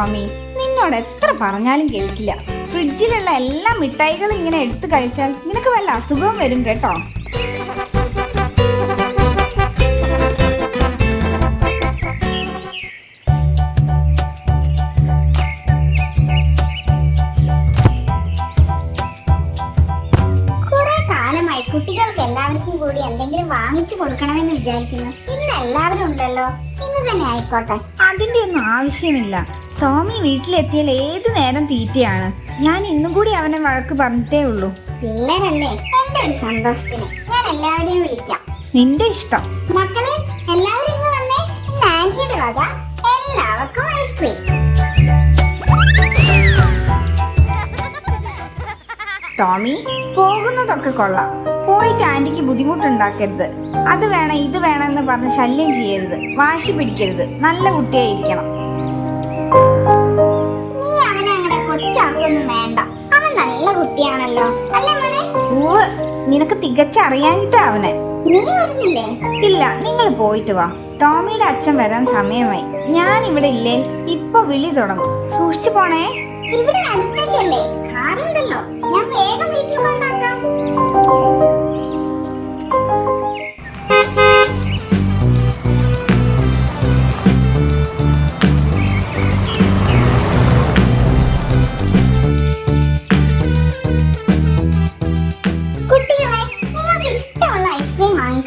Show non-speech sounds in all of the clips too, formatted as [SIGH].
ടോമി നിന്നോട് എത്ര പറഞ്ഞാലും കേൾക്കില്ല. ഫ്രിഡ്ജിലുള്ള എല്ലാ മിഠായികളും ഇങ്ങനെ എടുത്തു കഴിച്ചാൽ നിനക്ക് വല്ല അസുഖവും വരും കേട്ടോ. കുറെ കാലമായി കുട്ടികൾക്ക് എല്ലാവർക്കും കൂടി എന്തെങ്കിലും വാങ്ങിച്ചു കൊടുക്കണമെന്ന് വിചാരിക്കുന്നു. ഇന്ന് എല്ലാവരും ഉണ്ടല്ലോ. ഇന്ന് തന്നെ ആയിക്കോട്ടെ. അതിന്റെ ഒന്നും ആവശ്യമില്ല. ടോമി വീട്ടിലെത്തിയാൽ ഏത് നേരം തീറ്റയാണ്? ഞാൻ ഇന്നും കൂടി അവനെ വഴക്ക് പറഞ്ഞിട്ടേ ഉള്ളൂ. പിള്ളേരല്ലേ? എന്റെ ഒരു സന്തോഷത്തിന് ഞാൻ എല്ലാവരെയും വിളിക്കാം. നിന്റെ ഇഷ്ടം. മക്കളെ എല്ലാവരും ഇന്ന് വന്നേ. ഇന്ന് ആന്റിയുടെ വക. എല്ലാവർക്കും ഐസ്ക്രീം ടോമി പോകുന്നതൊക്കെ കൊള്ളാം. പോയിട്ട് ആന്റിക്ക് ബുദ്ധിമുട്ടുണ്ടാക്കരുത്. അത് വേണം ഇത് വേണം എന്ന് പറഞ്ഞ് ശല്യം ചെയ്യരുത്. വാശി പിടിക്കരുത്. നല്ല കുട്ടിയായിരിക്കണം. അങ്ങനെ വേണ്ട. അവൻ നല്ല കുട്ടിയാണല്ലോ. അല്ലേ മോനെ? ഓ നിനക്ക് തികച്ചറിയാഞ്ഞിട്ടാ അവനെ. നീ വരുന്നില്ലേ? ഇല്ല നിങ്ങൾ പോയിട്ട് വാ. ടോമിയുടെ അച്ഛൻ വരാൻ സമയമായി. ഞാൻ ഇവിടെ ഇല്ലേ. ഇപ്പൊ വിളി തുടങ്ങും. സൂക്ഷിച്ചു പോണേ. ഇവിടെ അടുത്തേക്കല്ലേ? കാറുണ്ടല്ലോ. ഞാൻ വേഗം വീട്ടിൽ കൊണ്ടാക്കാം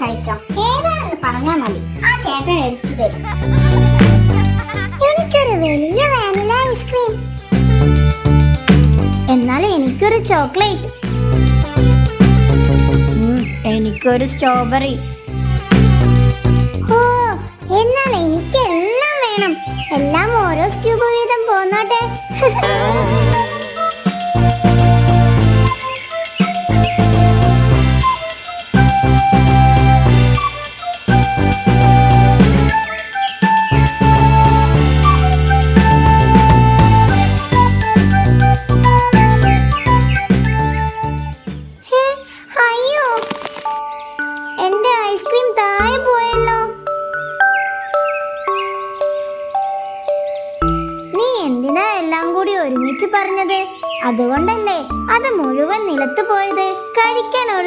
കഴിച്ചോ? ഏതാണെന്ന് പറഞ്ഞാൽ മതി. ആ ചേട്ടൻ എടുത്തു തരും. എനിക്കൊരു വലിയ വാനില ഐസ്ക്രീം. എന്നാൽ എനിക്കൊരു ചോക്ലേറ്റ്. എനിക്കൊരു സ്ട്രോബെറി. ഓ എന്നാൽ എനിക്ക് എല്ലാം വേണം. എല്ലാം ഓരോ സ്ക്യൂബ് വീതം പോന്നോട്ടെ. [LAUGHS]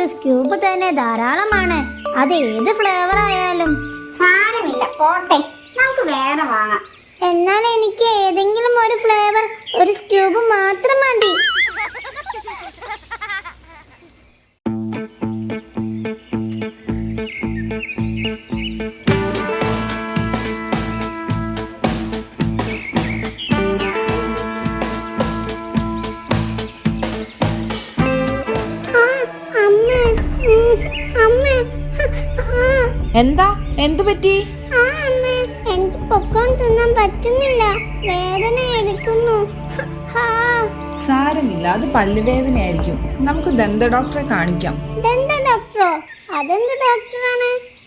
ഒരു സ്ക്യൂബ് തന്നെ ധാരാളമാണ്. അത് ഏത് ഫ്ലേവർ ആയാലും. സാരമില്ല പോട്ടെ. നമുക്ക് വേറെ വാങ്ങാം. എന്നാൽ എനിക്ക് ഏതെങ്കിലും ഒരു ഫ്ലേവർ ഒരു സ്ക്യൂബ് മാത്രം മതി. എന്താ? എന്തു പറ്റി? എനിക്ക് പൊക്കോൺ തിന്നാൻ പറ്റുന്നില്ല. വേദന എടുക്കുന്നു. സാരമില്ല അത് പല്ലുവേദനയായിരിക്കും. നമുക്ക് ദന്ത ഡോക്ടറെ കാണിക്കാം. ദന്ത ഡോക്ടറോ? അതെന്ത് ഡോക്ടറാണ്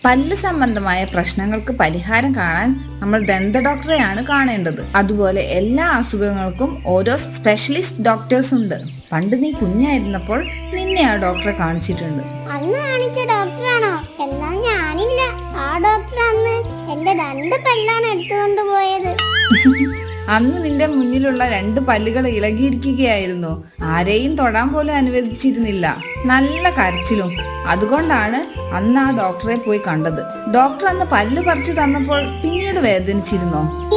പല്ല് സംബന്ധമായ പ്രശ്നങ്ങൾക്ക് പരിഹാരം കാണാൻ നമ്മൾ ദന്ത ഡോക്ടറെയാണ് കാണേണ്ടത്. അതുപോലെ എല്ലാ അസുഖങ്ങൾക്കും ഓരോ സ്പെഷ്യലിസ്റ്റ് ഡോക്ടേഴ്സ് ഉണ്ട്. പണ്ട് നീ കുഞ്ഞായിരുന്നപ്പോൾ നിന്നെ ആ ഡോക്ടറെ കാണിച്ചിട്ടുണ്ട്. അന്ന് കാണിച്ച ഡോക്ടറാണോ? എന്നാൽ ഞാനില്ല. ആ ഡോക്ടർ അന്ന് എന്റെ രണ്ട് പല്ലാണ് എടുത്തുകൊണ്ട് പോയത്. [LAUGHS] അന്ന് നിന്റെ മുന്നിലുള്ള രണ്ട് പല്ലുകൾ ഇളകിയിരിക്കുകയായിരുന്നു. ആരെയും തൊടാൻ പോലും അനുവദിച്ചിരുന്നില്ല. നല്ല കരച്ചിലും. അതുകൊണ്ടാണ് അന്ന് ആ ഡോക്ടറെ പോയി കണ്ടത്. ഡോക്ടർ അന്ന് പല്ല് പറിച്ചു തന്നപ്പോൾ പിന്നീട് വേദനിച്ചിരുന്നോ?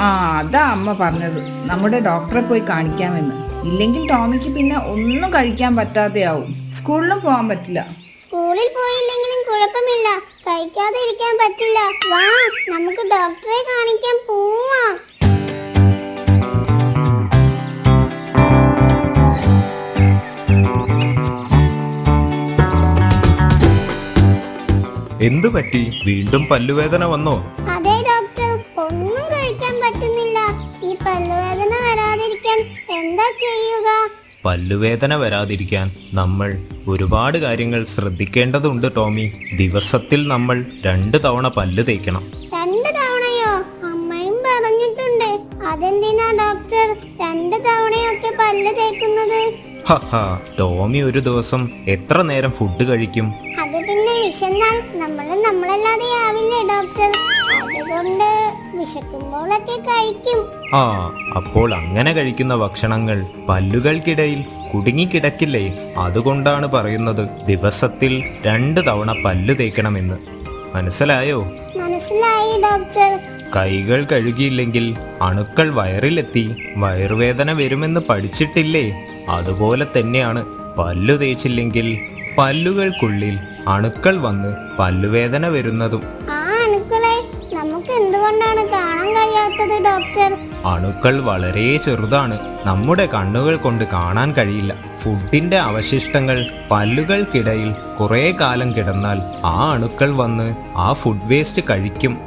ആ അതാ അമ്മ പറഞ്ഞത്. നമ്മുടെ ഡോക്ടറെ പോയി കാണിക്കാമെന്ന്. ഇല്ലെങ്കിൽ ടോമിക്ക് പിന്നെ ഒന്നും കഴിക്കാൻ പറ്റാതെയാവും. സ്കൂളിലും പോകാൻ പറ്റില്ല. സ്കൂളിൽ പോയില്ലെങ്കിലും കുഴപ്പമില്ല. കഴിക്കാതെ ഇരിക്കാൻ പറ്റില്ല. വാ നമുക്ക് ഡോക്ടറെ കാണിക്കാൻ പോവാം. എന്തു പറ്റി? വീണ്ടും പല്ലുവേദന വന്നോ? അതെ ഡോക്ടർ. ഒന്നും കഴിക്കാൻ പറ്റുന്നില്ല. ഈ പല്ലുവേദന വരാതിരിക്കാൻ എന്താ ചെയ്യുക? പല്ലുവേദന വരാതിരിക്കാൻ നമ്മൾ ഒരുപാട് കാര്യങ്ങൾ ശ്രദ്ധിക്കേണ്ടതുണ്ട് ടോമി. ദിവസത്തിൽ നമ്മൾ രണ്ട് തവണ പല്ല് തേക്കണം. രണ്ട് തവണയോ? അമ്മയും പറഞ്ഞിട്ടുണ്ട്. അതെന്തിനാ ഡോക്ടർ? രണ്ട് തവണയൊക്കെ പല്ല് തേക്കുന്നത്. ടോമി ഒരു ദിവസം എത്ര നേരം ഫുഡ് കഴിക്കും? അത് പിന്നെ വിശന്നാൽ നമ്മൾ നമ്മളല്ലാതെ ആവില്ലേ ഡോക്ടർ അത് അതുകൊണ്ട് വിശക്കുമ്പോഴൊക്കെ കഴിക്കും. ആ അപ്പോൾ അങ്ങനെ കഴിക്കുന്ന ഭക്ഷണങ്ങൾ പല്ലുകൾക്കിടയിൽ കുടുങ്ങിക്കിടക്കില്ലേ? അതുകൊണ്ടാണ് പറയുന്നത് ദിവസത്തിൽ രണ്ട് തവണ പല്ലു തേക്കണമെന്ന്. മനസ്സിലായോ? മനസ്സിലായി ഡോക്ടർ കൈകൾ കഴുകിയില്ലെങ്കിൽ അണുക്കൾ വയറിലെത്തി വയറുവേദന വരുമെന്ന് പഠിച്ചിട്ടില്ലേ? അതുപോലെ തന്നെയാണ് പല്ലു തേച്ചില്ലെങ്കിൽ പല്ലുകൾക്കുള്ളിൽ അണുക്കൾ വന്ന് പല്ലുവേദന വരുന്നതും. നമുക്ക് എന്തുകൊണ്ടാണ് കാണാൻ കഴിയാത്തത് ഡോക്ടർ? അണുക്കൾ വളരെ ചെറുതാണ്. നമ്മുടെ കണ്ണുകൾ കൊണ്ട് കാണാൻ കഴിയില്ല. ഫുഡിന്റെ അവശിഷ്ടങ്ങൾ പല്ലുകൾക്കിടയിൽ കുറെ കാലം കിടന്നാൽ ആ അണുക്കൾ വന്ന് ആ ഫുഡ് വേസ്റ്റ് കഴിക്കും.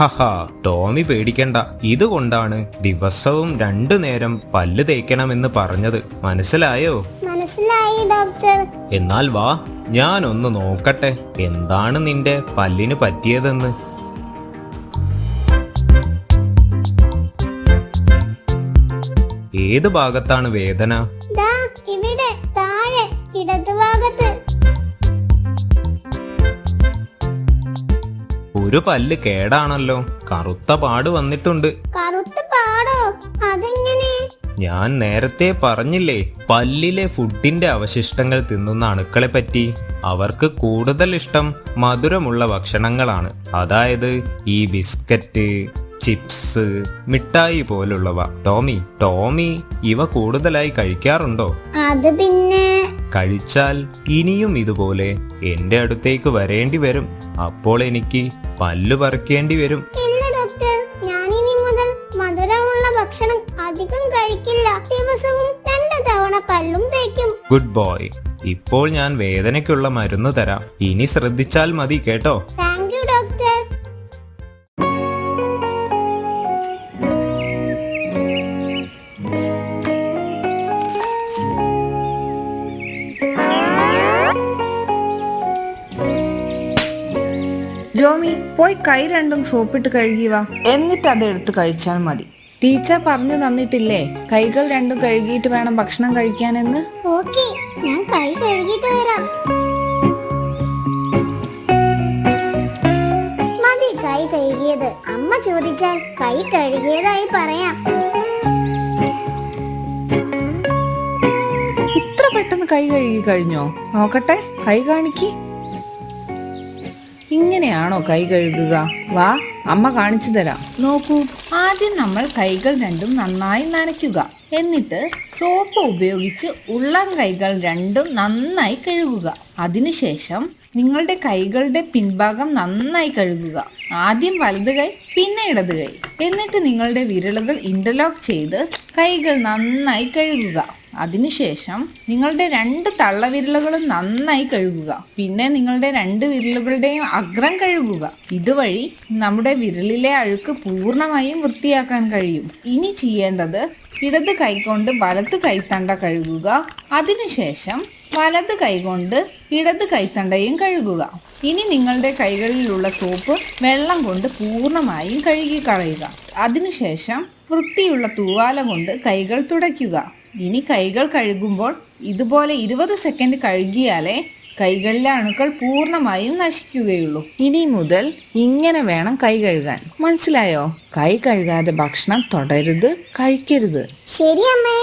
ഹഹ ടോമി പേടിക്കണ്ട. ഇതുകൊണ്ടാണ് ദിവസവും രണ്ടു നേരം പല്ല് തേക്കണമെന്ന് പറഞ്ഞത്. മനസ്സിലായോ? മനസ്സിലായി ഡോക്ടർ. എന്നാൽ വാ ഞാൻ ഒന്ന് നോക്കട്ടെ. എന്താണ് നിന്റെ പല്ലിന് പറ്റിയതെന്ന്? ഏത് ഭാഗത്താണ് വേദന? ഇവിടെ താഴെ ഇടതുഭാഗത്ത്. ഒരു പല്ല് കേടാണല്ലോ. കറുത്ത പാട് വന്നിട്ടുണ്ട്. കറുത്ത പാടോ? അതെങ്ങനെ? ഞാൻ നേരത്തെ പറഞ്ഞില്ലേ പല്ലിലെ ഫുഡിന്റെ അവശിഷ്ടങ്ങൾ തിന്നുന്ന അണുക്കളെ പറ്റി. അവർക്ക് കൂടുതൽ ഇഷ്ടം മധുരമുള്ള ഭക്ഷണങ്ങളാണ്. അതായത് ഈ ബിസ്ക്കറ്റ് ചിപ്സ് മിഠായി പോലുള്ളവ. ടോമി ടോമി ഇവ കൂടുതലായി കഴിക്കാറുണ്ടോ? അത് പിന്നെ? കഴിച്ചാൽ ഇനിയും ഇതുപോലെ എന്റെ അടുത്തേക്ക് വരേണ്ടി വരും. അപ്പോൾ എനിക്ക് പല്ലു പറിക്കേണ്ടി വരും. ഇല്ല ഡോക്ടർ. ഞാൻ ഇനി മുതൽ മധുരമുള്ള ഭക്ഷണം അധികം കഴിക്കില്ല. ദിവസവും രണ്ട് തവണ പല്ലും തേക്കും. Good boy. ഇപ്പോൾ ഞാൻ വേദനയ്ക്കുള്ള മരുന്ന് തരാം. ഇനി ശ്രദ്ധിച്ചാൽ മതി കേട്ടോ? കൈ രണ്ടും സോപ്പിട്ട് കഴുകി വാ. എന്നിട്ട് അത് എടുത്ത് കഴിച്ചാൽ മതി. ടീച്ചർ പറഞ്ഞു തന്നിട്ടില്ലേ? കൈകൾ രണ്ടും കഴുകിയിട്ട് വേണം ഭക്ഷണം കഴിക്കാനെന്ന്? ഓക്കെ ഞാൻ കൈ കഴുകിയിട്ട് വരാം. മതി കൈ കഴുകിയത്. അമ്മ ചോദിച്ചാൽ കൈ കഴുകിയതായി പറയാം. ഇത്ര പെട്ടെന്ന് കൈ കഴുകി കഴിഞ്ഞോ? നോക്കട്ടെ കൈ കാണിക്ക്. ഇങ്ങനെയാണോ കൈ കഴുകുക? വാ അമ്മ കാണിച്ചു തരാം. നോക്കൂ ആദ്യം നമ്മൾ കൈകൾ രണ്ടും നന്നായി നനയ്ക്കുക. എന്നിട്ട് സോപ്പ് ഉപയോഗിച്ച് ഉള്ളം കൈകൾ രണ്ടും നന്നായി കഴുകുക. അതിനുശേഷം നിങ്ങളുടെ കൈകളുടെ പിൻഭാഗം നന്നായി കഴുകുക. ആദ്യം വലത് കൈ പിന്നെ ഇടത് കൈ. എന്നിട്ട് നിങ്ങളുടെ വിരലുകൾ ഇന്റർലോക്ക് ചെയ്ത് കൈകൾ നന്നായി കഴുകുക. അതിനുശേഷം നിങ്ങളുടെ രണ്ട് തള്ളവിരലുകളും നന്നായി കഴുകുക. പിന്നെ നിങ്ങളുടെ രണ്ട് വിരലുകളുടെയും അഗ്രം കഴുകുക. ഇതുവഴി നമ്മുടെ വിരലിലെ അഴുക്ക് പൂർണമായും വൃത്തിയാക്കാൻ കഴിയും. ഇനി ചെയ്യേണ്ടത് ഇടത് കൈകൊണ്ട് വലത് കൈത്തണ്ട കഴുകുക. അതിനുശേഷം വലത് കൈകൊണ്ട് ഇടത് കൈത്തണ്ടയും കഴുകുക. ഇനി നിങ്ങളുടെ കൈകളിലുള്ള സോപ്പ് വെള്ളം കൊണ്ട് പൂർണമായും കഴുകി കളയുക അതിനുശേഷം വൃത്തിയുള്ള തൂവാല കൊണ്ട് കൈകൾ തുടയ്ക്കുക. ഇനി കൈകൾ കഴുകുമ്പോൾ ഇതുപോലെ ഇരുപത് സെക്കൻഡ് കഴുകിയാലേ കൈകളിലെ അണുക്കൾ പൂർണമായും നശിക്കുകയുള്ളൂ. ഇനി മുതൽ ഇങ്ങനെ വേണം കൈ കഴുകാൻ. മനസ്സിലായോ? കൈ കഴുകാതെ ഭക്ഷണം തുടരുത് കഴിക്കരുത്. ശരി അമ്മേ.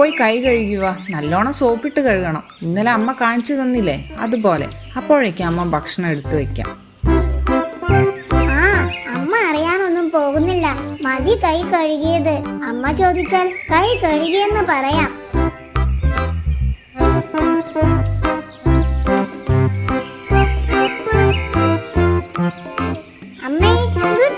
പോയി കൈ കഴുകുക നല്ലോണം സോപ്പിട്ട് കഴുകണം. ഇന്നലെ അമ്മ കാണിച്ചു തന്നില്ലേ? അതുപോലെ. അപ്പോഴേക്കും അമ്മ ഭക്ഷണം എടുത്തു വെക്കാം. അമ്മ അറിയാനൊന്നും പോകുന്നില്ല. മതി കൈ കഴുകിയത്. അമ്മ ചോദിച്ചാൽ കൈ കഴുകിയെന്ന് പറയാം. അമ്മേ ഗുഡ്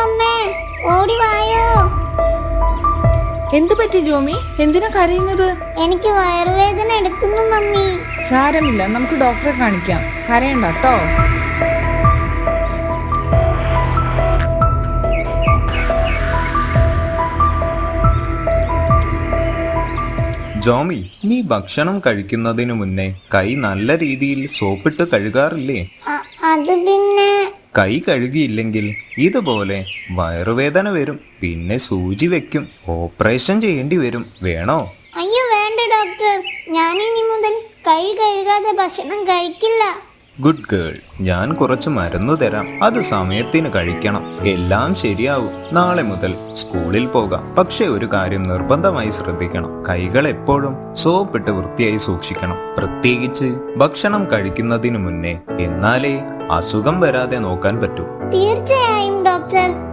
അമ്മേ ഓടി വായോ. എന്തു പറ്റി ജോമി? എന്തിനാ കരയുന്നത്? എനിക്ക് വയറുവേദന എടുക്കുന്നു മമ്മി. സാരമില്ല നമുക്ക് ഡോക്ടറെ കാണിക്കാം. കരയണ്ട കേട്ടോ ജോമി നീ ഭക്ഷണം കഴിക്കുന്നതിന് മുന്നേ കൈ നല്ല രീതിയിൽ സോപ്പിട്ട് കഴുകാറില്ലേ? അ- അത് പിന്നെ കൈ കഴുകിയില്ലെങ്കിൽ ഇതുപോലെ വയറുവേദന വരും. പിന്നെ സൂചി വെക്കും. ഓപ്പറേഷൻ ചെയ്യേണ്ടി വരും. വേണോ? അയ്യോ വേണ്ട ഡോക്ടർ. ഞാൻ ഇനി മുതൽ കൈ കഴുകാതെ ഭക്ഷണം കഴിക്കില്ല. ഗുഡ് ഗേൾ ഞാൻ കുറച്ച് മരുന്ന് തരാം. അത് സമയത്തിന് കഴിക്കണം. എല്ലാം ശരിയാവും. നാളെ മുതൽ സ്കൂളിൽ പോകാം. പക്ഷേ ഒരു കാര്യം നിർബന്ധമായി ശ്രദ്ധിക്കണം. കൈകൾ എപ്പോഴും സോപ്പിട്ട് വൃത്തിയായി സൂക്ഷിക്കണം. പ്രത്യേകിച്ച് ഭക്ഷണം കഴിക്കുന്നതിന് മുന്നേ എന്നാലേ അസുഖം വരാതെ നോക്കാൻ പറ്റൂ. തീർച്ചയായും ഡോക്ടർ.